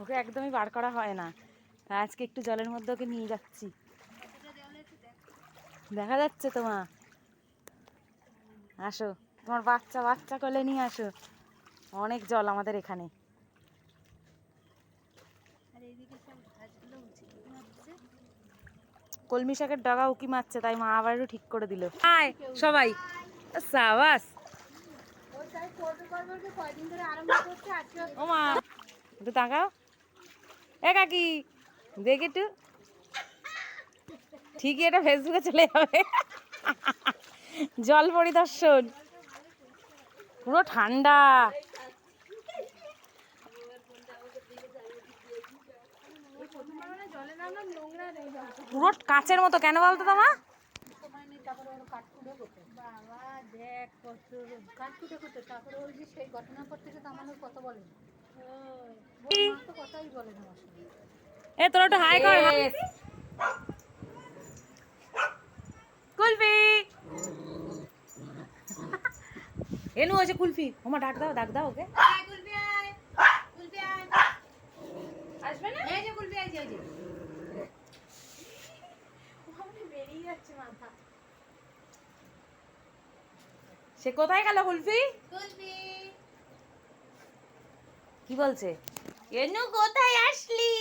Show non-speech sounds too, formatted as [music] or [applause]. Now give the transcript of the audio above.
ওকে একদমই বার করা হয় না। আজকে একটু জলের মধ্যে ওকে নিয়ে যাচ্ছি। দেখ। যাচ্ছে তোমা আসো তোমার বাচ্চা বাচ্চা কোলে নিয়ে আসো। অনেক জল আমাদের এখানে। কলমি শাকের ডগা উকি মারছে তাই মা আবার ঠিক করে দিল। আয় সবাই। সাবাস। ওই তাই করবে করবে যে কয়দিন ধরে আরম্ভ করছে আজকে ও মা একটু তাকাও। এ কাকি, দেখ একটু। ঠিকই এটা ফেসবুকে চলে যাবে। জল পরিদর্শন। পুরো ঠান্ডা। পুরো কাচের মতো কেন বলতো তোমা? তারপরে ওরা কাঠকুটে করতে। বাবা দেখ কত কাঠকুটে করতে তারপরে ওই যে সেই ঘটনার থেকে তো আমাদের কত বলে তো কথাই বলে না এ তোরা একটু হাই কর। কুলফি! [laughs] এনু আছে কুলফি। ওমা ডাক দাও ডাক দাও ওকে। আয় আয়। আসবে না? এই যে আয় যে বেরিয়ে যাচ্ছে মাথা। সে কোথায় গেল কুলফি কুলপি কি বলছে? এনু কোথায় আসলি?